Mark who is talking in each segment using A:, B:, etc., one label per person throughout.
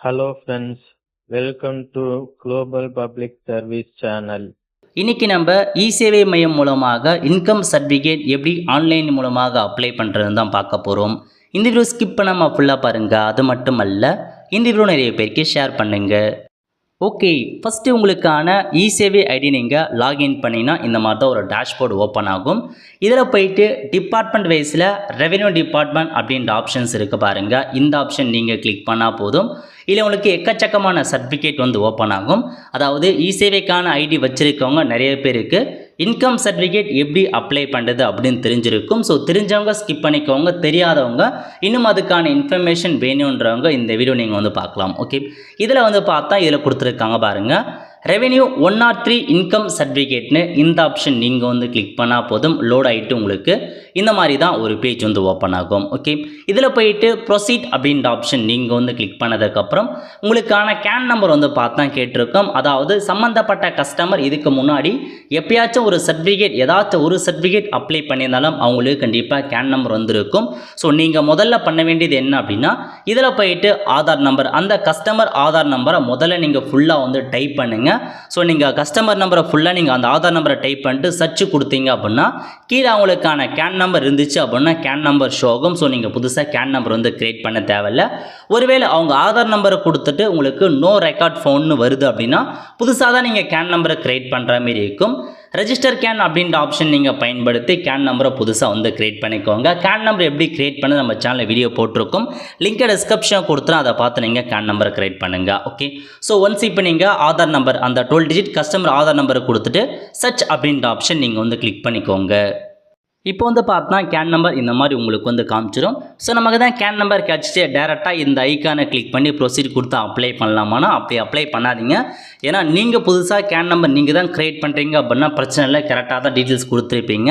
A: Hello friends welcome to global public service channel
B: இன்னைக்கு நம்ம இ சேவை மையம் மூலமாக இன்கம் சர்டிஃபிகேட் எப்படி ஆன்லைன் மூலமாக அப்ளை பண்ணுறதுன்னு தான் பார்க்க போகிறோம் இந்த வீடியோ ஸ்கிப் பண்ணாமல் ஃபுல்லாக பாருங்கள் அது மட்டும் அல்ல இந்த வீடியோ நிறைய பேருக்கு ஷேர் பண்ணுங்கள் ஓகே ஃபஸ்ட்டு உங்களுக்கான இ சேவை ஐடி நீங்கள் லாகின் பண்ணினா இந்த மாதிரி தான் ஒரு டேஷ்போர்டு ஓப்பன் ஆகும். இதில் போயிட்டு டிபார்ட்மெண்ட் வைஸில் ரெவென்யூ டிபார்ட்மெண்ட் அப்படின்ற ஆப்ஷன்ஸ் இருக்குது பாருங்கள் இந்த ஆப்ஷன் நீங்கள் கிளிக் பண்ணால் போதும். இல்லை உங்களுக்கு எக்கச்சக்கமான சர்டிஃபிகேட் வந்து ஓப்பன் ஆகும். அதாவது இ சேவைக்கான ஐடி வச்சுருக்கவங்க நிறைய பேருக்கு இன்கம் சர்டிஃபிகேட் எப்படி அப்ளை பண்ணுறது அப்படின்னு தெரிஞ்சிருக்கும். ஸோ தெரிஞ்சவங்க ஸ்கிப் பண்ணிக்கவங்க தெரியாதவங்க இன்னும் அதுக்கான இன்ஃபர்மேஷன் வேணுன்றவங்க இந்த வீடியோ நீங்கள் வந்து பார்க்கலாம். ஓகே இதில் வந்து பார்த்தா இதில் கொடுத்துருக்காங்க பாருங்கள் revenue one or three income சர்டிஃபிகேட்னு இந்த ஆப்ஷன் நீங்கள் வந்து கிளிக் பண்ணால் போதும். லோட் ஆகிட்டு உங்களுக்கு இந்த மாதிரி தான் ஒரு பேஜ் வந்து ஓப்பன் ஆகும். ஓகே இதில் போயிட்டு ப்ரொசீட் அப்படின்ற ஆப்ஷன் நீங்கள் வந்து கிளிக் பண்ணதுக்கப்புறம் உங்களுக்கான கேன் நம்பர் வந்து பார்த்தா கேட்டிருக்கோம். அதாவது சம்மந்தப்பட்ட கஸ்டமர் இதுக்கு முன்னாடி எப்பயாச்சும் ஒரு சர்டிஃபிகேட் ஏதாச்சும் ஒரு சர்டிஃபிகேட் அப்ளை பண்ணியிருந்தாலும் அவங்களுக்கு கண்டிப்பாக கேன் நம்பர் வந்திருக்கும். ஸோ நீங்கள் முதல்ல பண்ண வேண்டியது என்ன அப்படின்னா இதில் போயிட்டு ஆதார் நம்பர் அந்த கஸ்டமர் ஆதார் நம்பரை முதல்ல நீங்கள் ஃபுல்லாக வந்து டைப் பண்ணுங்கள் ஸோ நீங்கள் கஸ்டமர் நம்பரை ஃபுல்லாக நீங்கள் அந்த ஆதார் நம்பரை டைப் பண்ணிட்டு சர்ச் கொடுத்தீங்க அப்படின்னா கீழே அவங்களுக்கான கேன் நம்பர் இருந்துச்சு அப்படின்னா கேன் நம்பர் ஷோ ஆகும் ஸோ நீங்கள் புதுசாக கேன் நம்பர் வந்து கிரியேட் பண்ண தேவையில்ல. ஒருவேளை அவங்க ஆதார் நம்பரை கொடுத்துட்டு உங்களுக்கு நோ ரெக்கார்ட் ஃபோன்னு வருது அப்படின்னா புதுசாக தான் நீங்கள் கேன் நம்பரை கிரியேட் பண்ணுற மாதிரி இருக்கும். ரெஜிஸ்டர் கேன் அப்படின்ற ஆப்ஷன் நீங்கள் பயன்படுத்தி கேன் நம்பரை புதுசாக வந்து கிரியேட் பண்ணிக்கோங்க. கேன் நம்பர் எப்படி கிரியேட் பண்ணி நம்ம சேனலில் வீடியோ போட்டிருக்கோம். லிங்கை டிஸ்கிரிப்ஷன் கொடுத்துரும் அதை பார்த்து நீங்கள் கேன் நம்பரை கிரியேட் பண்ணுங்கள் ஓகே ஸோ ஒன்ஸ் இப்போ நீங்கள் ஆதார் நம்பர் அந்த டுவெல் டிஜிட் கஸ்டமர் ஆதார் நம்பரை கொடுத்துட்டு சர்ச் அப்படின்ற ஆப்ஷன் நீங்கள் வந்து கிளிக் பண்ணிக்கோங்க. இப்போ வந்து பார்த்தா கேன் நம்பர் இந்த மாதிரி உங்களுக்கு வந்து காமிச்சிடும் ஸோ நமக்கு தான் கேன் நம்பர் கிடச்சிட்டு டேரெக்டாக இந்த ஐக்கானை கிளிக் பண்ணி ப்ரொசீட் கொடுத்து அப்ளை பண்ணலாமானா அப்படி அப்ளை பண்ணாதீங்க. ஏன்னா நீங்கள் புதுசாக கேன் நம்பர் நீங்கள் தான் க்ரியேட் பண்ணுறீங்க அப்படின்னா பிரச்சனை இல்லை. கரெக்டாக தான் டீட்டெயில்ஸ் கொடுத்துருப்பீங்க.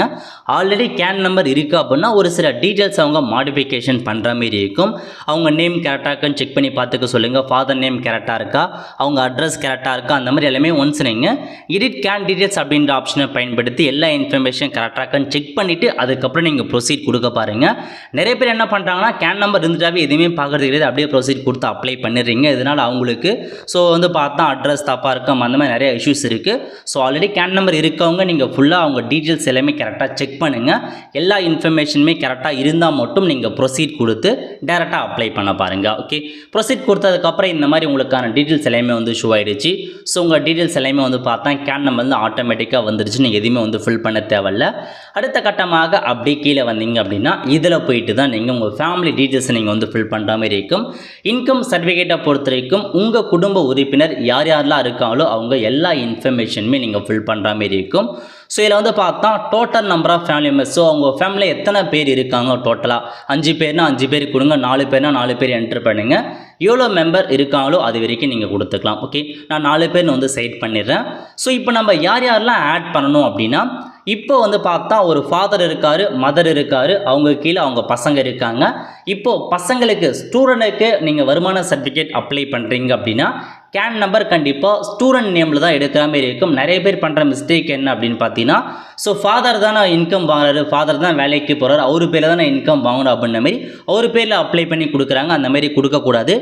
B: ஆல்ரெடி கேன் நம்பர் இருக்குது அப்படின்னா ஒரு சில டீட்டெயில்ஸ் அவங்க மாடிஃபிகேஷன் பண்ணுற மாதிரி இருக்கும். அவங்க நேம் கரெக்டாக இருக்கான்னு செக் பண்ணி பார்த்துக்க சொல்லுங்கள் ஃபாதர் நேம் கரெக்டாக இருக்கா? அவங்க அட்ரஸ் கரெக்டாக இருக்கா? அந்த மாதிரி எல்லாமே ஒன்ஸ் நீங்கள் எடிட் கேன் டீட்டெயில்ஸ் அப்படின்ற ஆப்ஷனை பயன்படுத்தி எல்லா இன்ஃபர்மேஷன் கரெக்டாக இருக்கான்னு செக் பண்ணிவிட்டு அதுக்கப்புறம் நீங்கள் ப்ரொசீட் கொடுக்க பாருங்கள் நிறைய பேர் என்ன பண்ணுறாங்கன்னா கேன் நம்பர் இருந்துட்டாவே எதுவுமே பார்க்குறது கிடையாது. அப்படியே ப்ரொசீட் கொடுத்து அப்ளை பண்ணிடுறீங்க. இதனால் அவங்களுக்கு ஸோ வந்து பார்த்தா அட்ரஸ் தப்பாக இருக்கும் அந்த மாதிரி நிறைய இஷ்யூஸ் இருக்குது ஸோ ஆல்ரெடி கேன் நம்பர் இருக்கவங்க நீங்கள் ஃபுல்லாக அவங்க டீட்டெயில்ஸ் எல்லாமே கரெக்டாக செக் பண்ணுங்கள் எல்லா இன்ஃபர்மேஷனுமே கரெக்டாக இருந்தால் மட்டும் நீங்கள் ப்ரொசீட் கொடுத்து டேரெக்டாக அப்ளை பண்ண பாருங்கள் ஓகே ப்ரொசீட் கொடுத்ததுக்கப்புறம் இந்த மாதிரி உங்களுக்கான டீட்டெயில்ஸ் எல்லாமே வந்து ஷோ ஆகிடுச்சு ஸோ உங்கள் டீட்டெயில்ஸ் எல்லாமே வந்து பார்த்தா கேன் நம்பர் வந்து ஆட்டோமேட்டிக்காக வந்துருச்சு. நீங்கள் எதுவுமே வந்து ஃபில் பண்ண தேவையில்ல. அடுத்த கட்டமாக அப்படியே கீழே வந்தீங்க அப்படின்னா இதில் போயிட்டு தான் நீங்கள் உங்கள் ஃபேமிலி டீட்டெயில்ஸை நீங்கள் வந்து ஃபில் பண்ணுற மாதிரி இருக்கும். இன்கம் சர்டிஃபிகேட்டை பொறுத்த வரைக்கும் உங்கள் குடும்ப உறுப்பினர் யார் யாரெல்லாம் இருக்காங்களோ அவங்க எல்லா இன்ஃபர்மேஷனுமே நீங்கள் ஃபில் பண்ணுற மாதிரி இருக்கும். ஸோ இதில் வந்து பார்த்தா total number of family members so அவங்க ஃபேமிலியில் எத்தனை பேர் இருக்காங்க டோட்டலாக அஞ்சு பேர்னா அஞ்சு பேர் கொடுங்க நாலு பேர்னா நாலு பேர் என்ட்ரு பண்ணுங்கள் எவ்வளோ மெம்பர் இருக்காங்களோ அது வரைக்கும் நீங்கள் கொடுத்துக்கலாம். ஓகே நான் நாலு பேர்னு வந்து செட் பண்ணிடுறேன். ஸோ இப்போ நம்ம யார் யாரெல்லாம் ஆட் பண்ணணும் அப்படின்னா இப்போ வந்து பார்த்தா ஒரு ஃபாதர் இருக்கார் மதர் இருக்கார். அவங்க கீழே அவங்க பசங்க இருக்காங்க. இப்போது பசங்களுக்கு ஸ்டூடெண்ட்டுக்கு நீங்கள் வருமான சர்டிஃபிகேட் அப்ளை பண்ணுறீங்க அப்படின்னா கேன் நம்பர் கண்டிப்பாக ஸ்டூடெண்ட் நேமில் தான் எடுக்கிற மாதிரி இருக்கும். நிறைய பேர் பண்ணுற மிஸ்டேக் என்ன அப்படின்னு பார்த்தீங்கன்னா ஸோ ஃபாதர் தானே இன்கம் வாங்குறாரு ஃபாதர் தான் வேலைக்கு போகிறாரு அவர் பேரில் தானே இன்கம் வாங்கணும் அப்படின்ற மாதிரி அவர் பேரில் அப்ளை பண்ணி கொடுக்குறாங்க. அந்த மாதிரி கொடுக்கக்கூடாது.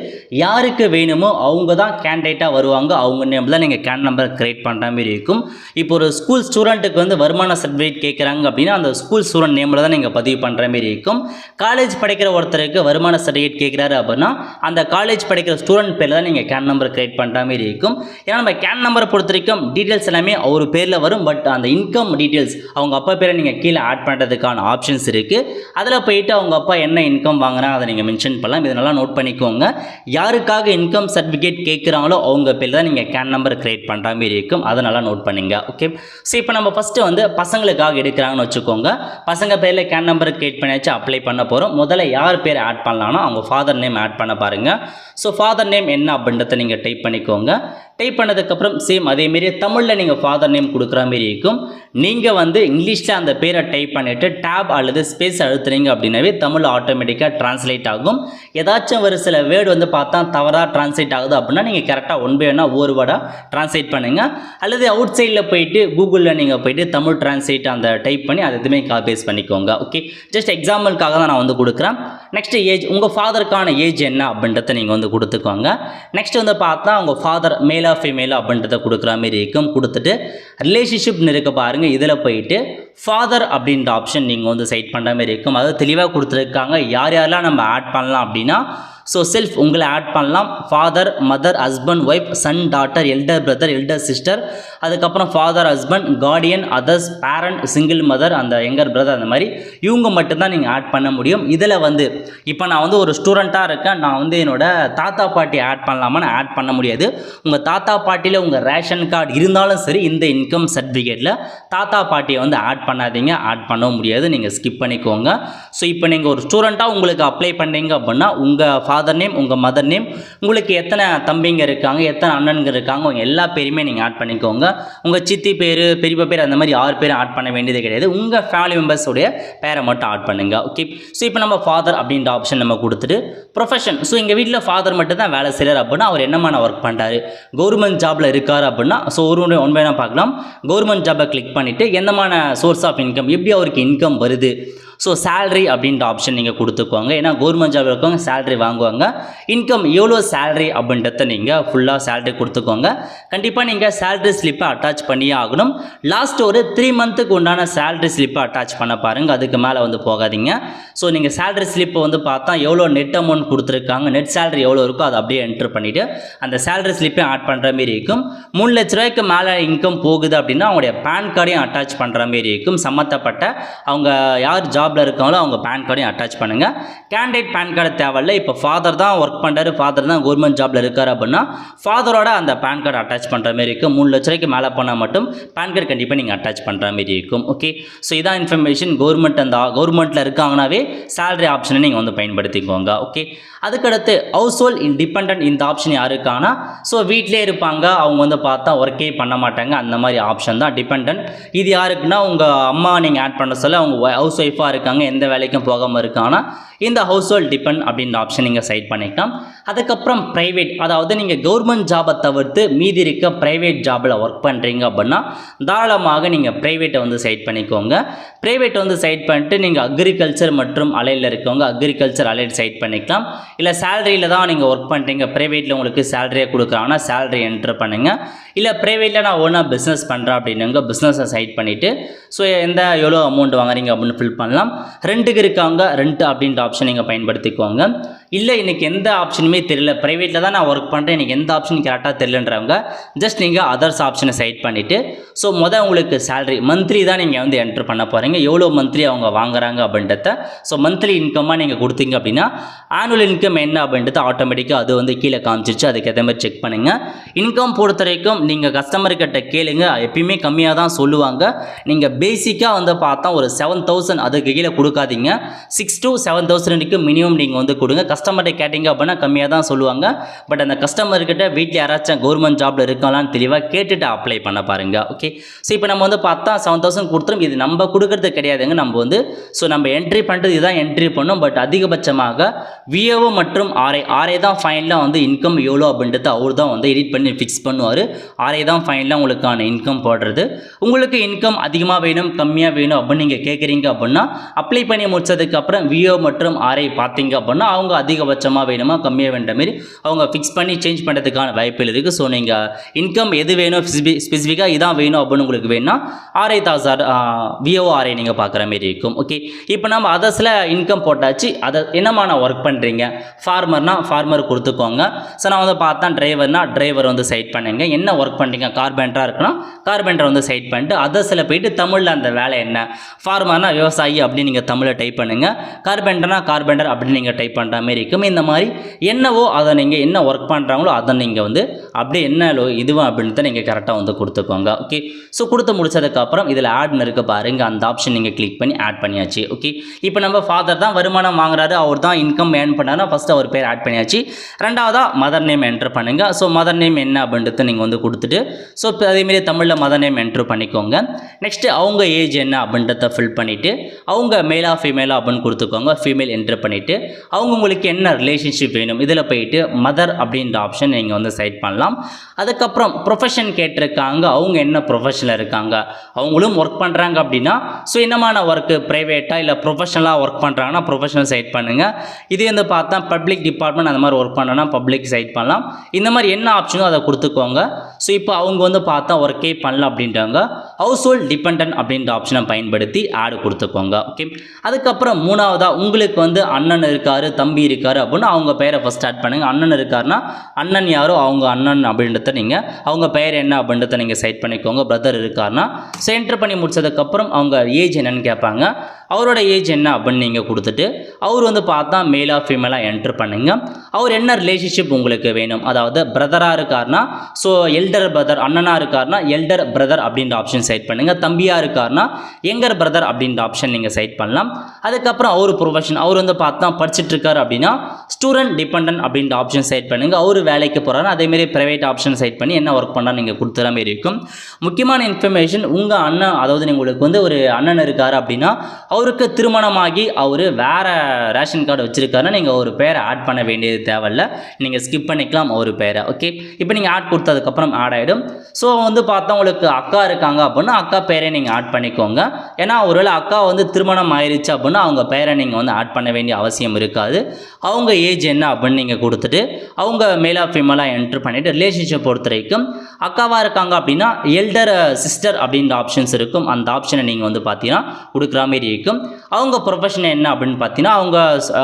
B: யாருக்கு வேணுமோ அவங்க தான் கேண்டிடேட்டாக வருவாங்க. அவங்க நேமில் தான் நீங்கள் கேன் நம்பர் கிரியேட் பண்ணுற மாதிரி இருக்கும். இப்போ ஒரு ஸ்கூல் ஸ்டூடெண்ட்டுக்கு வந்து வருமான சர்டிஃபிகேட் கேட்குறாங்க அப்படின்னா அந்த ஸ்கூல் ஸ்டூடெண்ட் நேமில் தான் நீங்கள் பதிவு பண்ணுற மாதிரி இருக்கும். காலேஜ் படிக்கிற ஒருத்தருக்கு வருமான சர்டிஃபிகேட் கேட்குறாரு அப்படின்னா அந்த காலேஜ் படிக்கிற ஸ்டூடெண்ட் பேரில் தான் நீங்கள் கேன் நம்பர் கிரியேட் பண்ணுற மாதிரி இருக்கும் ஏன்னா நம்ம கேன் நம்பரை பொறுத்த வரைக்கும் டீட்டெயில்ஸ் எல்லாமே அவர் பேரில் வரும். பட் அந்த இன்கம் டீட்டெயில்ஸ் அவங்க அப்பா பேரை நீங்கள் கீழே ஆட் பண்ணுறதுக்கான ஆப்ஷன்ஸ் இருக்குது அதில் போயிட்டு அவங்க அப்பா என்ன இன்கம் வாங்குறாங்க அதை நீங்கள் மென்ஷன் பண்ணலாம். இதை நல்லா நோட் பண்ணிக்கோங்க. யாருக்காக இன்கம் சர்டிஃபிகேட் கேட்குறாங்களோ அவங்க பேர் தான் நீங்கள் கேன் நம்பர் கிரியேட் பண்ணுற மாதிரி இருக்கும் அதை நல்லா நோட் பண்ணுங்க. ஓகே ஸோ இப்போ நம்ம ஃபஸ்ட்டு வந்து பசங்களுக்காக எடுக்கிறாங்கன்னு வச்சுக்கோங்க. பசங்க பேரில் கேன் நம்பர் கிரியேட் பண்ணியாச்சு அப்ளை பண்ண போகிறோம் முதல்ல யார் பேர் ஆட் பண்ணலாம்னா அவங்க ஃபாதர் நேம் ஆட் பண்ண பாருங்கள் ஸோ ஃபாதர் நேம் என்ன அப்படின்றத நீங்கள் டைப் பண்ணிக்கோங்க. டைப் பண்ணதுக்கப்புறம் சேம் அதேமாரி தமிழில் நீங்கள் ஃபாதர் நேம் கொடுக்குற மாரி இருக்கும். நீங்கள் வந்து இங்கிலீஷில் அந்த பேரை டைப் பண்ணிவிட்டு டேப் அல்லது ஸ்பேஸ் அழுத்துறீங்க அப்படின்னாவே தமிழ் ஆட்டோமேட்டிக்காக ட்ரான்ஸ்லேட் ஆகும். ஏதாச்சும் ஒரு சில வேர்டு வந்து பார்த்தா தவறாக ட்ரான்ஸ்லேட் ஆகுது அப்படின்னா நீங்கள் கரெக்டாக ஒன் பை ஒன்னாக ஒரு வேர்டாக ட்ரான்ஸ்லேட் பண்ணுங்கள் அல்லது அவுட் சைடில் போயிட்டு கூகுளில் நீங்கள் போயிட்டு தமிழ் ட்ரான்ஸ்லேட் அந்த டைப் பண்ணி அது எதுவுமே காப்பேஸ் பண்ணிக்கோங்க. ஓகே ஜஸ்ட் எக்ஸாம்பிளுக்காக தான் நான் வந்து கொடுக்குறேன். நெக்ஸ்ட் ஏஜ் உங்கள் ஃபாதருக்கான ஏஜ் என்ன அப்படின்றத நீங்கள் வந்து கொடுத்துக்கோங்க. நெக்ஸ்ட் வந்து பார்த்தா உங்கள் ஃபாதர் மேலே ஃபீமேலா அப்படின்றத கொடுக்குற மாதிரி இருக்கும். கொடுத்துட்டு ரிலேஷன்ஷிப்னு இருக்க பாருங்கள் இதில் போயிட்டு ஃபாதர் அப்படின்ற ஆப்ஷன் நீங்கள் வந்து செட் பண்ணுற மாதிரி இருக்கும். அதாவது தெளிவாக கொடுத்துருக்காங்க. யார் யாரெல்லாம் நம்ம ஆட் பண்ணலாம் அப்படின்னா ஸோ செல்ஃப் உங்களை ஆட் பண்ணலாம். Father mother husband wife son daughter elder brother elder sister அதுக்கப்புறம் father husband guardian others parent single mother அந்த எங்கர் பிரதர் அந்த மாதிரி இவங்க மட்டும்தான் நீங்கள் ஆட் பண்ண முடியும். இதில் வந்து இப்போ நான் வந்து ஒரு ஸ்டூடெண்ட்டாக இருக்கேன் நான் வந்து என்னோட தாத்தா பாட்டி ஆட் பண்ணலாமான்னு ஆட் பண்ண முடியாது. உங்கள் தாத்தா பாட்டியில் உங்கள் ரேஷன் கார்டு இருந்தாலும் சரி இந்த இன்கம் சர்டிஃபிகேட்டில் தாத்தா பாட்டியை வந்து ஆட் பண்ணாதீங்க ஆட் பண்ண முடியாது. நீங்கள் ஸ்கிப் பண்ணிக்கோங்க. ஸோ இப்போ நீங்கள் ஒரு ஸ்டூடெண்ட்டாக உங்களுக்கு அப்ளை பண்ணீங்க அப்படின்னா உங்கள் ஃபாதர் நேம் உங்கள் மதர் நேம் உங்களுக்கு எத்தனை தம்பிங்க இருக்காங்க எத்தனை அண்ணனுங்க இருக்காங்க எல்லா பேருமே நீங்கள் ஆட் பண்ணிக்கோங்க. உங்கள் சித்தி பேர் பெரியப்பா பேர் அந்த மாதிரி ஆறு பேரும் ஆட் பண்ண வேண்டியது கிடையாது. உங்கள் ஃபேமிலி மெம்பர்ஸோடைய பேரை மட்டும் ஆட் பண்ணுங்க. ஓகே ஸோ இப்போ நம்ம ஃபாதர் அப்படின்ற ஆப்ஷன் நம்ம கொடுத்துட்டு ப்ரொஃபஷன் ஸோ எங்கள் வீட்டில் ஃபாதர் மட்டும் தான் வேலை செய்கிறார் அப்படின்னா அவர் என்னமான ஒர்க் பண்ணுறாரு கவர்மெண்ட் ஜாபில் இருக்கார் அப்படின்னா ஸோ ஒரு ஒன்று ஒன் பார்க்கலாம். கவர்மெண்ட் ஜாபை கிளிக் பண்ணிவிட்டு எந்தமான சோர்ஸ் ஆஃப் இன்கம் எப்படி அவருக்கு இன்கம் வருது? ஸோ சேலரி அப்படின்ற ஆப்ஷன் நீங்கள் கொடுத்துக்கோங்க. ஏன்னா கவர்மெண்ட் ஜாப் இருக்கவங்க சேலரி வாங்குவாங்க. இன்கம் எவ்வளோ சேலரி அப்படின்றத நீங்கள் ஃபுல்லாக சேலரி கொடுத்துக்கோங்க. கண்டிப்பாக நீங்கள் சேலரி ஸ்லிப்பை அட்டாச் பண்ணியே ஆகணும். லாஸ்ட் ஒரு த்ரீ மந்த்துக்கு உண்டான சேலரி ஸ்லிப்பை அட்டாச் பண்ண பாருங்கள் அதுக்கு மேலே வந்து போகாதீங்க. ஸோ நீங்கள் சேலரி ஸ்லிப்பை வந்து பார்த்தா எவ்வளோ நெட் அமௌண்ட் கொடுத்துருக்காங்க நெட் சேலரி எவ்வளோ இருக்கோ அதை அப்படியே என்ட்ரு பண்ணிவிட்டு அந்த சேலரி ஸ்லிப்பை ஆட் பண்ணுற மாரி இருக்கும். மூணு லட்ச ரூபாய்க்கு மேலே இன்கம் போகுது அப்படின்னா அவங்களுடைய பேன் கார்டையும் அட்டாச் பண்ணுற மாரி இருக்கும். சம்மந்தப்பட்ட அவங்க யார் ஜாப் ஜாபில் இருக்காங்களோ அவங்க பேன் கார்டையும் அட்டாச் பண்ணுங்கள் கேண்டிடேட் பேன் கார்டு தேவையில்ல. இப்போ ஃபாதர் தான் ஒர்க் பண்ணுறாரு ஃபாதர் தான் கவர்மெண்ட் ஜாபில் இருக்கார் அப்படின்னா ஃபாதரோட அந்த பேன் கார்டு அட்டாச் பண்ணுற மாதிரி இருக்கும். மூணு லட்ச ரூபாய்க்கு மேலே போனால் மட்டும் பேன் கார்டு கண்டிப்பாக நீங்கள் அட்டாச் பண்ணுற மாதிரி இருக்கும். ஓகே ஸோ இதான் இன்ஃபர்மேஷன் கவர்மெண்ட் அந்த கவர்மெண்ட்டில் இருக்காங்கனாவே சேலரி ஆப்ஷனை நீங்கள் வந்து பயன்படுத்திக்கோங்க. ஓகே அதுக்கடுத்து ஹவுஸ் ஹோல்ட் இன்டிபெண்ட் இந்த ஆப்ஷன் யாருக்கானா ஸோ வீட்டிலே இருப்பாங்க. அவங்க வந்து பார்த்தா ஒர்க்கே பண்ண மாட்டாங்க. அந்த மாதிரி ஆப்ஷன் தான் டிபெண்ட் இது யாருக்குன்னா உங்கள் அம்மா நீங்கள் ஆட் பண்ண சொல்ல அவங்க ஹவுஸ் ஒய்ஃபாக இருக்காங்க எந்த வேலைக்கும் போகாமல் இருக்காங்கன்னா இந்த ஹவுஸ் ஹோல்ட் டிபெண்ட் அப்படின்ற ஆப்ஷன் நீங்கள் சைட் பண்ணிக்கலாம். அதுக்கப்புறம் ப்ரைவேட் அதாவது நீங்கள் கவர்மெண்ட் ஜாபை தவிர்த்து மீதி இருக்க ப்ரைவேட் ஜாபில் ஒர்க் பண்ணுறீங்க அப்படின்னா தாராளமாக நீங்கள் ப்ரைவேட்டை வந்து சைட் பண்ணிக்கோங்க. ப்ரைவேட் வந்து சைட் பண்ணிட்டு நீங்கள் அக்ரிகல்ச்சர் மற்றும் அலையில் இருக்கவங்க அக்ரிகல்ச்சர் அலைட் சைட் பண்ணிக்கலாம். இல்லை சேலரியில் தான் நீங்கள் ஒர்க் பண்ணுறீங்க ப்ரைவேட்டில் உங்களுக்கு சேலரியை கொடுக்குறாங்கன்னா சேலரி என்ட்ரு பண்ணுங்கள் இல்லை ப்ரைவேட்டில் நான் ஒன்றா பிஸ்னஸ் பண்ணுறேன் அப்படின்னுங்க பிஸ்னஸை சைட் பண்ணிவிட்டு ஸோ எந்த எவ்வளோ அமௌண்ட் வாங்குறீங்க அப்படின்னு ஃபில் பண்ணலாம். ரெண்டுக்கு இருக்காங்க ரெண்ட் அப்படின்ற ஆப்ஷன் நீங்கள் பயன்படுத்திக்கோங்க. இல்லை எனக்கு எந்த ஆப்ஷனுமே தெரியல. ப்ரைவேட்டில் தான் நான் ஒர்க் பண்ணுறேன் எனக்கு எந்த ஆப்ஷன் கரெக்டாக தெரியலன்றவங்க ஜஸ்ட் நீங்கள் அதர்ஸ் ஆப்ஷனை சைட் பண்ணிவிட்டு ஸோ மொதல் உங்களுக்கு சேலரி மந்த்லி தான் நீங்கள் வந்து என்ட்ரு பண்ண போகிறீங்க எவ்வளோ மந்த்லி அவங்க வாங்குறாங்க அப்படின்றத ஸோ மந்த்லி இன்கம்மாக நீங்கள் கொடுத்தீங்க அப்படின்னா ஆனுவல் இன்கம் என்ன அப்படின்றது ஆட்டோமேட்டிக்காக அது வந்து கீழே காமிச்சிருச்சு. அதுக்கேற்ற மாதிரி செக் பண்ணுங்கள் இன்கம் பொறுத்த வரைக்கும் நீங்கள் கஸ்டமர்கிட்ட கேளுங்க. எப்பயுமே கம்மியாக தான் சொல்லுவாங்க. நீங்கள் பேசிக்காக வந்து பார்த்தா ஒரு செவன் தௌசண்ட் அதுக்கு கீழே கொடுக்காதீங்க. சிக்ஸ் டு செவன் தௌசண்ட்க்கு மினிமம் நீங்கள் வந்து கொடுங்க. கஸ்டமர்கிட்ட கேட்டிங்க அப்படின்னா கம்மியாக தான் சொல்லுவாங்க. பட் அந்த கஸ்டமர்கிட்ட வீட்டில் யாராச்சும் கவர்மெண்ட் ஜாபில் இருக்காங்களான்னு தெளிவாக கேட்டுட்டு அப்ளை பண்ண பாருங்க. ஓகே ஸோ இப்போ நம்ம வந்து பார்த்தா செவன் தௌசண்ட் கொடுத்துரும். இது நம்ம கொடுக்கறது கிடையாதுங்க. நம்ம வந்து ஸோ நம்ம என்ட்ரி பண்ணுறது இதுதான் என்ட்ரி பண்ணோம். பட் அதிகபட்சமாக விஏஓ மற்றும் ஆர்ஐ ஆர்ஐ தான் ஃபைனலாக வந்து இன்கம் எவ்வளோ அப்படின்றது அவர் தான் வந்து எடிட் பண்ணி ஃபிக்ஸ் பண்ணுவார். ஆர்ஐ தான் ஃபைனலாக உங்களுக்கான இன்கம் போடுறது. உங்களுக்கு இன்கம் அதிகமாக வேணும் கம்மியாக வேணும் அப்படின்னு நீங்கள் கேட்குறீங்க அப்படின்னா அப்ளை பண்ணி முடிச்சதுக்கப்புறம் விஓ மற்றும் ஆர்ஐ பார்த்தீங்க அப்படின்னா அவங்க அதிகபட்சமாக வேணுமா கம்மியாக வேண்ட மாரி அவங்க ஃபிக்ஸ் பண்ணி சேஞ்ச் பண்ணுறதுக்கான வாய்ப்புகள் இருக்குது ஸோ நீங்கள் இன்கம் எது வேணும் ஸ்பெசிஃபிக்காக இதான் வேணும் அப்படின்னு உங்களுக்கு வேணும்னா ஆர்ஐ தாசார் விஓ ஆர்ஐ நீங்கள் பார்க்குற மாரி இருக்கும். ஓகே இப்போ நம்ம அதர்ஸில் இன்கம் போட்டாச்சு அதை என்னமான ஒர்க் பண்ணுறீங்க ஃபார்மர்னால் ஃபார்மர் கொடுத்துக்கோங்க. ஸோ நான் வந்து பார்த்தா டிரைவர்னா டிரைவர் வந்து சைட் பண்ணுங்க. என்ன ஒர்க் பண்ணுறீங்க கார்பெண்டராக இருக்குன்னா கார்பெண்டர் வந்து சைட் பண்ணிட்டு அதர்ஸில் போயிட்டு தமிழில் அந்த வேலை என்ன? ஃபார்மர்னால் விவசாயி அப்படின்னு நீங்கள் தமிழில் டைப் பண்ணுங்கள் கார்பெண்டர்னா கார்பெண்டர் அப்படின்னு நீங்கள் டைப் பண்ணுற மாரி இருக்கும். இந்த மாதிரி என்னவோ அதை நீங்கள் என்ன ஒர்க் பண்ணுறாங்களோ அதை நீங்கள் வந்து அப்படியே என்ன இதுவும் அப்படின்னு தான் நீங்கள் கரெக்டாக வந்து கொடுத்துக்கோங்க. ஓகே ஸோ கொடுத்து முடிச்சதுக்கப்புறம் இதில் ஆட்னு இருக்க பாருங்க. அந்த ஆப்ஷன் நீங்கள் கிளிக் பண்ணி ஆட் பண்ணியாச்சு. ஓகே இப்போ நம்ம ஃபாதர் தான் வருமானம் வாங்குறாரு. அவர் தான் இன்கம் ஏர்ன் பண்ணாருன்னா ஃபஸ்ட்டு அவர் பேர் ஆட் பண்ணியாச்சு. ரெண்டாவதாக மதர் நேம் என்ட்ரு பண்ணுங்க. ஸோ மதர் நேம் என்ன அப்படின்றத நீங்கள் வந்து கொடுத்துட்டு ஸோ இப்போ அதேமாரி தமிழில் மதர் நேம் என்ட்ரு பண்ணிக்கோங்க. நெக்ஸ்ட்டு அவங்க ஏஜ் என்ன அப்படின்றத ஃபில் பண்ணிவிட்டு அவங்க மேலா ஃபீமேலா அப்படின்னு கொடுத்துக்கோங்க. ஃபீமேல் என்ட்ரு பண்ணிவிட்டு அவங்க உங்களுக்கு என்ன ரிலேஷன்ஷிப் வேணும்? இதில் போயிட்டு மதர் அப்படின்ற ஆப்ஷன் நீங்கள் வந்து செலக்ட் பண்ணலாம். அதுக்கப்புறம் ப்ரொஃபஷன் கேட்டிருக்காங்க. அவங்க என்ன ப்ரொஃபஷனில் இருக்காங்க? அவங்களும் ஒர்க் பண்ணுறாங்க அப்படின்னா ஸோ என்னமான ஒர்க்கு ப்ரைவேட்டாக இல்லை ப்ரொஃபஷனலாக ஒர்க் பண்ணுறாங்கன்னா ப்ரொஃபஷனல் சைட் பண்ணுங்கள் இது வந்து பார்த்தா பப்ளிக் டிபார்ட்மெண்ட் அந்த மாதிரி ஒர்க் பண்ணோன்னா பப்ளிக் சைட் பண்ணலாம். இந்த மாதிரி என்ன ஆப்ஷனோ அதை கொடுத்துக்கோங்க. ஸோ இப்போ அவங்க வந்து பார்த்தா ஒர்க்கே பண்ணல அப்படின்றாங்க ஹவுஸ் ஹோல்ட் டிபெண்ட் அப்படின்ற ஆப்ஷனை பயன்படுத்தி ஆடு கொடுத்துக்கோங்க. ஓகே அதுக்கப்புறம் மூணாவதாக உங்களுக்கு வந்து அண்ணன் இருக்காரு தம்பி இருக்கார் அப்படின்னு அவங்க பெயரை ஃபஸ்ட் ஸ்டார்ட் பண்ணுங்கள் அண்ணன் இருக்காருன்னா அண்ணன் யாரோ? அவங்க அண்ணன் அப்படின்றத நீங்கள் அவங்க பெயர் என்ன அப்படின்றத நீங்கள் செட் பண்ணிக்கோங்க. பிரதர் இருக்காருன்னா ஸோ என்ட்ரு பண்ணி முடிச்சதுக்கப்புறம் அவங்க ஏஜ் என்னன்னு கேட்பாங்க அவரோட ஏஜ் என்ன அப்படின்னு நீங்கள் கொடுத்துட்டு அவர் வந்து பார்த்தா மேலாக ஃபீமேலாக என்ட்ரு பண்ணுங்க. அவர் என்ன ரிலேஷன்ஷிப் உங்களுக்கு வேணும்? அதாவது பிரதராக இருக்காருன்னா ஸோ எல்டர் பிரதர் அண்ணனாக இருக்காருன்னா எல்டர் பிரதர் அப்படின்ற ஆப்ஷன் செட் பண்ணுங்கள் தம்பியாக இருக்காருன்னா எங்கர் பிரதர் அப்படின்ற ஆப்ஷன் நீங்கள் செட் பண்ணலாம். அதுக்கப்புறம் அவர் ப்ரொஃபஷன் அவர் வந்து பார்த்தா படிச்சுட்ருக்கார் அப்படின்னா ஸ்டூடெண்ட் டிபெண்டன்ட் அப்படின்ற ஆப்ஷன் செட் பண்ணுங்கள் அவர் வேலைக்கு போகிறாரு அதேமாரி ப்ரைவேட் ஆப்ஷன் செட் பண்ணி என்ன ஒர்க் பண்ணால் நீங்கள் கொடுத்துற மாதிரி இருக்கும். முக்கியமான இன்ஃபர்மேஷன் உங்கள் அண்ணன் அதாவது உங்களுக்கு வந்து ஒரு அண்ணன் இருக்கார் அப்படின்னா அவருக்கு திருமணமாகி அவர் வேறு ரேஷன் கார்டு வச்சுருக்காருன்னா நீங்கள் ஒரு பேரை ஆட் பண்ண வேண்டியது தேவையில்ல. நீங்கள் ஸ்கிப் பண்ணிக்கலாம் ஒரு பேரை ஓகே இப்போ நீங்கள் ஆட் கொடுத்ததுக்கப்புறம் ஆட் ஆகிடும் ஸோ வந்து பார்த்தா உங்களுக்கு அக்கா இருக்காங்க அப்படின்னா அக்கா பேரை நீங்கள் ஆட் பண்ணிக்கோங்க. ஏன்னா ஒருவேளை அக்கா வந்து திருமணம் ஆயிருச்சு அப்படின்னா அவங்க பேரை நீங்கள் வந்து ஆட் பண்ண வேண்டிய அவசியம் இருக்காது. அவங்க ஏஜ் என்ன அப்படின்னு நீங்கள் கொடுத்துட்டு அவங்க மேலா ஃபீமேலாக என்ட்ரு பண்ணிவிட்டு ரிலேஷன்ஷிப் பொறுத்த வரைக்கும் அக்காவாக இருக்காங்க அப்படின்னா எல்டர் சிஸ்டர் அப்படின்ற ஆப்ஷன்ஸ் இருக்கும். அந்த ஆப்ஷனை நீங்கள் வந்து பார்த்தீங்கன்னா கொடுக்குற மாதிரி இருக்கும். அவங்க ப்ரொஃபஷன் என்ன அப்படின்னு பார்த்தீங்கன்னா அவங்க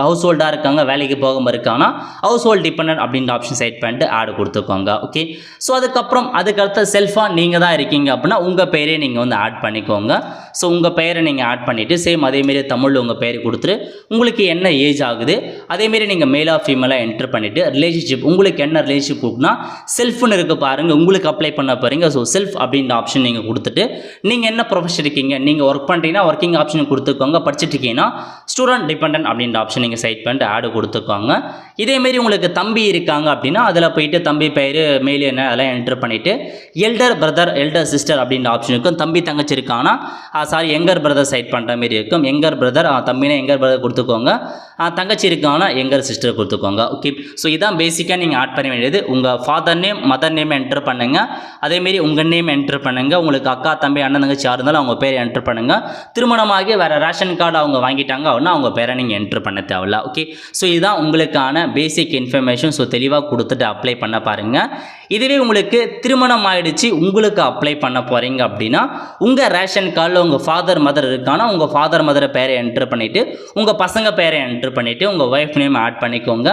B: ஹவுஸ் ஹோல்டாக இருக்காங்க வேலைக்கு போகாமல் இருக்காங்கன்னா ஹவுஸ் ஹோல்ட் டிபெண்ட் அப்படின்ற ஆப்ஷன் செட் பண்ணிட்டு ஆடு கொடுத்துக்கோங்க ஓகே ஸோ அதுக்கப்புறம் அதுக்கடுத்த செல்ஃபாக நீங்கள் தான் இருக்கீங்க அப்படின்னா உங்கள் பெயரே நீங்கள் வந்து ஆட் பண்ணிக்கோங்க. ஸோ உங்கள் பெயரை நீங்கள் ஆட் பண்ணிவிட்டு சேம் அதேமாரி தமிழில் உங்கள் பெயர் கொடுத்துட்டு உங்களுக்கு என்ன ஏஜ் ஆகுது அதேமாரி நீங்கள் மேலாக ஃபீமேலாக என்டர் பண்ணிவிட்டு ரிலேஷன்ஷிப் உங்களுக்கு என்ன ரிலேஷன்ஷிப் கூப்பிட்னா செல்ஃப்னு இருக்க பாருங்கள் உங்களுக்கு அப்ளை பண்ண போகிறீங்க ஸோ செல்ஃப் அப்படின்ற ஆப்ஷன் நீங்கள் கொடுத்துட்டு நீங்கள் என்ன ப்ரொஃபஷன் இருக்கீங்க நீங்கள் ஒர்க் பண்ணுறீங்கன்னா ஒர்க்கிங் ஆப்ஷன் கொடுத்து கொடுத்துக்கோங்க. படிச்சுட்டு இருக்கீங்கன்னா ஸ்டூடெண்ட் டிபெண்டன்ட் அப்படின்ற ஆப்ஷன் நீங்கள் செலக்ட் பண்ணிட்டு ஆடு கொடுத்துக்கோங்க. இதேமாரி உங்களுக்கு தம்பி இருக்காங்க அப்படின்னா அதில் போயிட்டு தம்பி பெயர் மெயில் என்ன அதெல்லாம் என்ட்ரு பண்ணிவிட்டு எல்டர் பிரதர் எல்டர் சிஸ்டர் அப்படின்ற ஆப்ஷன் இருக்கும் தம்பி தங்கச்சி இருக்காங்கன்னா சாரி எங்கர் பிரதர் சைட் பண்ணுற மாரி இருக்கும். எங்கர் பிரதர் தம்பினா எங்கர் பிரதர் கொடுத்துக்கோங்க. தங்கச்சி இருக்காங்கன்னா எங்கர் சிஸ்டர் கொடுத்துக்கோங்க. ஓகே ஸோ இதான் பேசிக்காக நீங்கள் ஆட் பண்ண வேண்டியது. உங்கள் father name mother name entry பண்ணுங்கள் அதேமாரி உங்கள் நேம் என்ட்ரு பண்ணுங்கள் உங்களுக்கு அக்கா தம்பி அண்ணன் தங்கச்சி யார் இருந்தாலும் அவங்க பேர் என்ட்ரு பண்ணுங்கள் திருமணமாகி வேறு ரேஷன் கார்டு அவங்க வாங்கிட்டாங்க அப்படின்னா அவங்க பேரை நீங்கள் என்ட்ரு பண்ண தேவையில்ல. ஓகே ஸோ இதுதான் உங்களுக்கான பேசிக் இன்ஃபர்மேஷன் ஸோ தெளிவாக கொடுத்துட்டு அப்ளை பண்ண பாருங்கள் இதுவே உங்களுக்கு திருமணம் ஆகிடுச்சு உங்களுக்கு அப்ளை பண்ண போகிறீங்க அப்படின்னா உங்கள் ரேஷன் கார்டில் உங்கள் ஃபாதர் மதர் இருக்கானா உங்கள் ஃபாதர் மதரை பேரை என்ட்ரு பண்ணிவிட்டு உங்கள் பசங்க பேரை என்ட்ரு பண்ணிவிட்டு உங்கள் ஒய்ஃப் நேம் ஆட் பண்ணிக்கோங்க.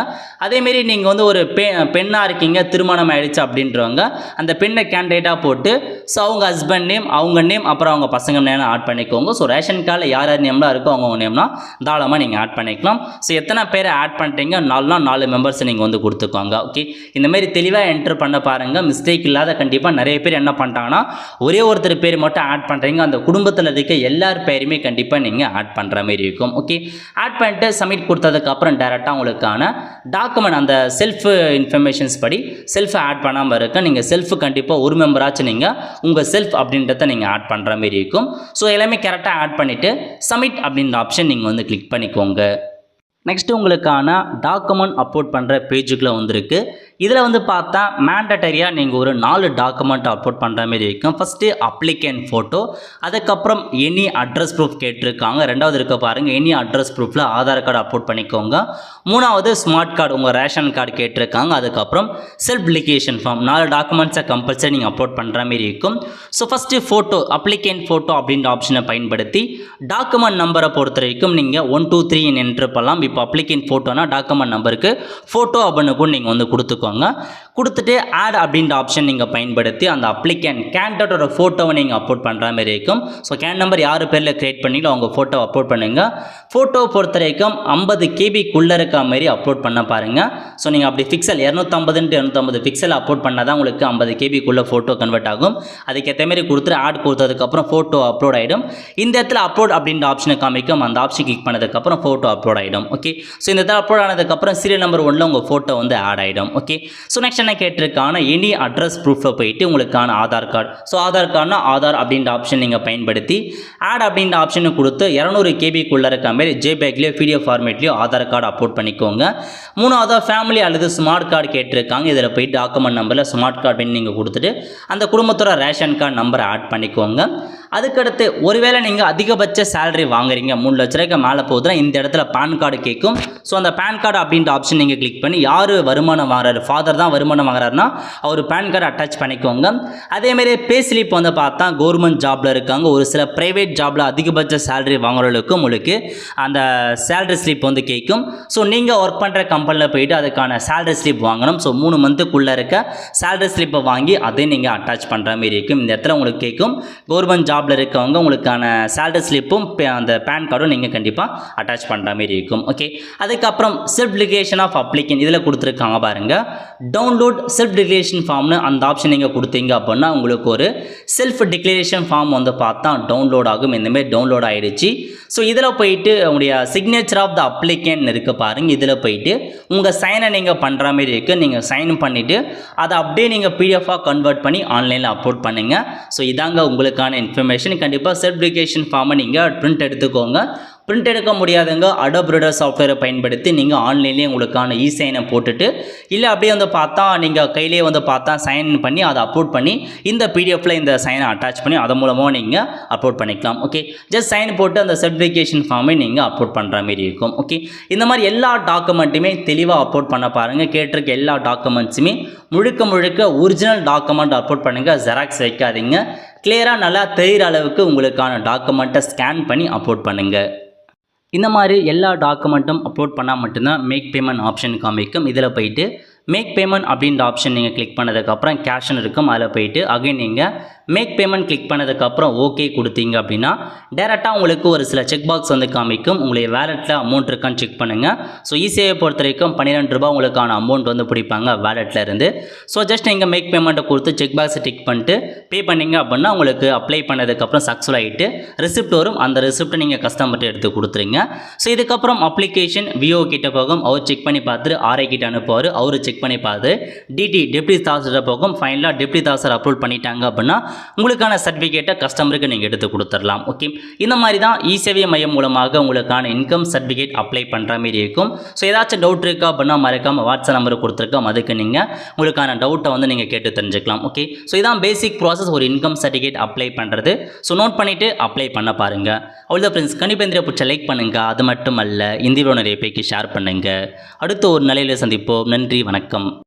B: அதேமாரி நீங்கள் வந்து ஒரு பெ பெண்ணாக இருக்கீங்க திருமணம் ஆகிடுச்சு அப்படின்றவங்க அந்த பெண்ணை கேண்டிடேட்டாக போட்டு ஸோ அவங்க ஹஸ்பண்ட் நேம் அவங்க நேம் அப்புறம் அவங்க பசங்க நேம் ஆட் பண்ணிக்கோங்க. ஸோ ரேஷன் கார்டில் யார் யார் நேம்லாம் இருக்கோ அவங்க நேம்னா தாராளமாக நீங்கள் ஆட் பண்ணிக்கலாம். ஸோ எத்தனை பேரை ஆட் பண்ணிட்டீங்க? நாலுனா நாலு மெம்பர்ஸை நீங்கள் வந்து கொடுத்துக்கோங்க ஓகே இந்த மாதிரி தெளிவாக என்ட்ரு பண்ண பாருங்கள் மிஸ்டேக் இல்லாத கண்டிப்பாக நிறைய பேர் என்ன பண்ணிட்டாங்கன்னா ஒரே ஒருத்தர் பேர் மட்டும் ஆட் பண்ணுறீங்க அந்த குடும்பத்தில் இருக்க எல்லார் பேருமே கண்டிப்பாக நீங்கள் ஆட் பண்ணுற மாதிரி இருக்கும் ஓகே ஆட் பண்ணிட்டு சப்மிட் கொடுத்ததுக்கப்புறம் டேரெக்டாக உங்களுக்கான டாக்குமெண்ட் அந்த செல்ஃப் இன்ஃபர்மேஷன்ஸ் படி செல்ஃபை ஆட் பண்ணாமல் இருக்க நீங்கள் செல்ஃப் கண்டிப்பாக ஒரு மெம்பராச்சும் நீங்கள் உங்கள் செல்ஃப் அப்படின்றத நீங்கள் ஆட் பண்ணுற மாதிரி இருக்கும். ஸோ எல்லாமே கரெக்டாக ஆட் பண்ணிவிட்டு சப்மிட் அப்படின்ற ஆப்ஷன் நீங்கள் வந்து கிளிக் பண்ணிக்கோங்க. நெக்ஸ்ட்டு உங்களுக்கான டாக்குமெண்ட் அப்லோட் பண்ணுற பேஜுக்குள்ளே வந்திருக்கு. இதில் வந்து பார்த்தா மேண்டட்டரியாக நீங்கள் ஒரு நாலு டாக்குமெண்ட் அப்லோட் பண்ணுற மாதிரி இருக்கும். ஃபஸ்ட்டு அப்ளிகேண்ட் ஃபோட்டோ அதுக்கப்புறம் எனி அட்ரஸ் ப்ரூஃப் கேட்டிருக்காங்க. ரெண்டாவது இருக்க பாருங்கள் எனி அட்ரஸ் ப்ரூஃபில் ஆதார் கார்டு அப்லோட் பண்ணிக்கோங்க. மூணாவது ஸ்மார்ட் கார்டு உங்கள் ரேஷன் கார்டு கேட்டிருக்காங்க. அதுக்கப்புறம் செல்ஃப் அப்ளிகேஷன் ஃபார்ம் நாலு டாக்குமெண்ட்ஸை கம்பல்சரி நீங்கள் அப்லோட் பண்ணுற மாதிரி இருக்கும். So first photo applicant photo அப்படின்ற ஆப்ஷனை பயன்படுத்தி டாக்குமெண்ட் நம்பரை பொறுத்த வரைக்கும் நீங்கள் ஒன் டூ த்ரீ என்ட்ரு பண்ணலாம். இப்போ அப்ளிகேண்ட் ஃபோட்டோனா டாக்குமெண்ட் நம்பருக்கு ஃபோட்டோ அப்படின்னு கூட நீங்கள் வந்து கொடுத்துக்கோங்க. சொல்லுவாங்க கொடுத்துட்டு ஆட் அப்படின்ற ஆப்ஷன் நீங்கள் பயன்படுத்தி அந்த அப்ளிகேன் கேண்டோட ஃபோட்டோவை நீங்கள் அப்லோட் பண்ணுற மாதிரி இருக்கும். ஸோ கேன் நம்பர் யார் பேரில் க்ரியேட் பண்ணிங்களோ அவங்க ஃபோட்டோ அப்லோட் பண்ணுங்கள் ஃபோட்டோ பொறுத்த வரைக்கும் ஐம்பது கேபிக்குள்ளே இருக்க மாதிரி அப்லோட் பண்ண பாருங்கள் ஸோ நீங்கள் அப்படி பிக்சல் இரநூத்தம்பதுன்ட்டு இரநூத்தம்பது பிக்சல் அப்லோட் பண்ணால் தான் உங்களுக்கு ஐம்பது கேபிக்குள்ளே ஃபோட்டோ கன்வெர்ட் ஆகும். அதுக்கேற்ற மாதிரி கொடுத்துட்டு ஆட் கொடுத்ததுக்கப்புறம் ஃபோட்டோ அப்லோட் ஆகிடும் இந்த இடத்துல அப்லோட் அப்படின்ற ஆப்ஷனை காமிக்கும். அந்த ஆப்ஷன் கிளிக் பண்ணதுக்கப்புறம் ஃபோட்டோ அப்லோட் ஆகிடும் ஓகே ஸோ இந்த இடத்துல அப்லோட் ஆனதுக்கப்புறம் சீரியல் நம்பர் ஒன்றில் உங்கள் ஃபோட்டோ வந்து ஆட் ஆகிடும் ஓகே ஸோ நெக்ஸ்ட் ஆப்ஷனை கேட்டிருக்கான எனி அட்ரஸ் ப்ரூஃபை போயிட்டு உங்களுக்கான ஆதார் கார்டு ஸோ ஆதார் கார்டுனா ஆதார் அப்படின்ற ஆப்ஷன் நீங்கள் பயன்படுத்தி ஆட் அப்படின்ற ஆப்ஷனை கொடுத்து இரநூறு கேபிக்குள்ளே இருக்க மாதிரி ஜேபேக்லேயோ பிடிஎஃப் ஃபார்மேட்லேயோ ஆதார் கார்டு அப்லோட் பண்ணிக்கோங்க. மூணாவதாக ஃபேமிலி அல்லது ஸ்மார்ட் கார்டு கேட்டிருக்காங்க இதில் போய் டாக்குமெண்ட் நம்பரில் ஸ்மார்ட் கார்டு பின் நீங்கள் கொடுத்துட்டு அந்த குடும்பத்தோட ரேஷன் கார்டு நம்பரை ஆட் பண்ணிக்கோங்க. அதுக்கடுத்து ஒருவேளை நீங்கள் அதிகபட்ச சேலரி வாங்குறீங்க மூணு லட்ச ரூபாய்க்கு மேலே போகுதுன்னா இந்த இடத்துல பேன் கார்டு கேட்கும் ஸோ அந்த பேன் கார்டு அப்படின்ற ஆப்ஷன் நீங்கள் கிளிக் பண்ணி யார் வருமானம் வாங்குறாரு? ஃபாதர் தான் வருமானம் வாங்குறாருன்னா அவர் பேன் கார்டு அட்டாச் பண்ணிக்கோங்க. அதேமாரி பே ஸ்லிப் வந்து பார்த்தா கவர்மெண்ட் ஜாபில் இருக்காங்க. ஒரு சில ப்ரைவேட் ஜாபில் அதிகபட்ச சேலரி வாங்குறவங்களுக்கு உங்களுக்கு அந்த சேலரி ஸ்லிப் வந்து கேட்கும். ஸோ நீங்கள் ஒர்க் பண்ணுற கம்பெனியில் போயிட்டு அதுக்கான சேலரி ஸ்லிப் வாங்கணும். ஸோ மூணு மந்த்துக்குள்ளே இருக்க சேலரி ஸ்லிப்பை வாங்கி அதையும் நீங்கள் அட்டாச் பண்ணுற மாதிரி இருக்கும். இந்த இடத்துல உங்களுக்கு கேட்கும். கவர்மெண்ட் ஜாபில் இருக்கவங்க உங்களுக்கான சேலரி ஸ்லிப்பும் அந்த பேன் கார்டும் நீங்கள் கண்டிப்பாக அட்டாச் பண்ணுற மாதிரி இருக்கும். ஓகே அதுக்கப்புறம் செல்ஃப் ஆஃப் அப்ளிகன் இதில் கொடுத்துருக்காங்க பாருங்கள் டவுன்லோட் செல்ஃப் டிக்ளரேஷன் ஃபார்ம்னு அந்த ஆப்ஷன் நீங்கள் கொடுத்தீங்க அப்படின்னா உங்களுக்கு ஒரு செல்ஃப் டிக்ளரேஷன் ஃபார்ம் வந்து பார்த்தா டவுன்லோட் ஆகும். இந்தமாரி டவுன்லோட் ஆகிடுச்சு ஸோ இதில் போயிட்டு உங்களுடைய சிக்னேச்சர் ஆஃப் த அப்ளிகேன் இருக்குது பாருங்கள் இதில் போயிட்டு உங்கள் சைனை நீங்கள் பண்ணுற மாதிரி இருக்குது நீங்கள் சைன் பண்ணிவிட்டு அதை அப்படியே நீங்கள் பிடிஎஃபாக கன்வெர்ட் பண்ணி ஆன்லைனில் அப்லோட் பண்ணுங்கள் ஸோ இதாங்க உங்களுக்கான இன்ஃபர்மேஷன் கண்டிப்பாக செல்ஃப் டிக்ளரேஷன் ஃபார்மை நீங்கள் பிரிண்ட் எடுத்துக்கோங்க. பிரிண்ட் எடுக்க முடியாதவங்க அடோப் ரீடர் சாஃப்ட்வேரை பயன்படுத்தி நீங்கள் ஆன்லைன்லேயே உங்களுக்கான இ சைனை போட்டுட்டு இல்லை அப்படியே வந்து பார்த்தா நீங்கள் கையிலேயே வந்து பார்த்தா சைன் பண்ணி அதை அப்லோட் பண்ணி இந்த பிடிஎஃப்பில் இந்த சைனை அட்டாச் பண்ணி அதன் மூலமாக நீங்கள் அப்லோட் பண்ணிக்கலாம். ஓகே ஜஸ்ட் சைன் போட்டு அந்த சர்டிஃபிகேஷன் ஃபார்மை நீங்கள் அப்லோட் பண்ணுற மாதிரி இருக்கும். ஓகே இந்த மாதிரி எல்லா டாக்குமெண்ட்டுமே தெளிவாக அப்லோட் பண்ண பாருங்கள் கேட்டிருக்க எல்லா டாக்குமெண்ட்ஸுமே முழுக்க முழுக்க ஒரிஜினல் டாக்குமெண்ட் அப்லோட் பண்ணுங்கள் ஜெராக்ஸ் வைக்காதீங்க. கிளியராக நல்லா தெரிகிற அளவுக்கு உங்களுக்கான டாக்குமெண்ட்டை ஸ்கேன் பண்ணி அப்லோட் பண்ணுங்கள் இந்த மாதிரி எல்லா டாக்குமெண்ட்டும் அப்லோட் பண்ணால் மட்டும்தான் மேக் பேமெண்ட் ஆப்ஷன் காமிக்கும். இதில் போயிட்டு மேக் பேமெண்ட் அப்படின்ற ஆப்ஷன் நீங்கள் கிளிக் பண்ணதுக்கப்புறம் கேஷ்னு இருக்கும். அதில் போயிட்டு அகைன் நீங்கள் மேக் பேமெண்ட் கிளிக் பண்ணதுக்கப்புறம் ஓகே கொடுத்தீங்க அப்படின்னா டேரெக்டாக உங்களுக்கு ஒரு சில செக் பாக்ஸ் வந்து காமிக்கும். உங்களுடைய வேலெட்டில் அமௌண்ட் இருக்கான்னு செக் பண்ணுங்கள் ஸோ ஈஸியாக பொறுத்த வரைக்கும் பன்னிரெண்டு ரூபா உங்களுக்கான அமௌண்ட் வந்து பிடிப்பாங்க வேலெட்டில் இருந்து. ஸோ ஜஸ்ட் நீங்கள் மேக் பேமெண்ட்டை கொடுத்து செக் பாக்ஸை டிக் பண்ணிட்டு பே பண்ணிங்க அப்படின்னா உங்களுக்கு அப்ளை பண்ணதுக்கப்புறம் சக்ஸஸ் ஆகிட்டு ரிசிப்ட் வரும். அந்த ரிசிப்ட்டை நீங்கள் கஸ்டமர்கிட்ட எடுத்து கொடுத்துருங்க. ஸோ இதுக்கப்புறம் அப்ளிகேஷன் விஓ கிட்ட போகும். அவர் செக் பண்ணி பார்த்துட்டு ஆர்ஐ கிட்ட அனுப்புவார். அவர் செக் பண்ணி பார்த்து டிடி டெப்டி தாசர்கிட்ட போகும். ஃபைனலாக டெப்டி தாசர் அப்ரூவ் பண்ணிட்டாங்க அப்படின்னா உங்களுக்கான சர்டிஃபிகேட்டை கஸ்டமருக்கு நீங்கள் எடுத்து கொடுத்துடலாம் ஓகே இந்த மாதிரி தான் இ சேவை மையம் மூலமாக உங்களுக்கான இன்கம் சர்டிஃபிகேட் அப்ளை பண்ணுற மாதிரி இருக்கும். ஸோ ஏதாச்சும் டவுட் இருக்கா அப்படின்னா மறக்காமல் வாட்ஸ்அப் நம்பர் கொடுத்துருக்கோம். அதுக்கு நீங்கள் உங்களுக்கான டவுட்டை வந்து நீங்கள் கேட்டு தெரிஞ்சுக்கலாம் ஓகே ஸோ இதான் பேசிக் ப்ராசஸ் ஒரு இன்கம் சர்டிஃபிகேட் அப்ளை பண்ணுறது ஸோ நோட் பண்ணிவிட்டு அப்ளை பண்ண பாருங்கள் அவ்வளோதான் ஃப்ரெண்ட்ஸ் கண்டிப்பாக இந்த பிடிச்ச லைக் பண்ணுங்கள் அது மட்டும் அல்ல இந்தியாவில் நிறைய பேருக்கு ஷேர் பண்ணுங்கள் அடுத்த ஒரு நிலையில் சந்திப்போம். நன்றி வணக்கம்.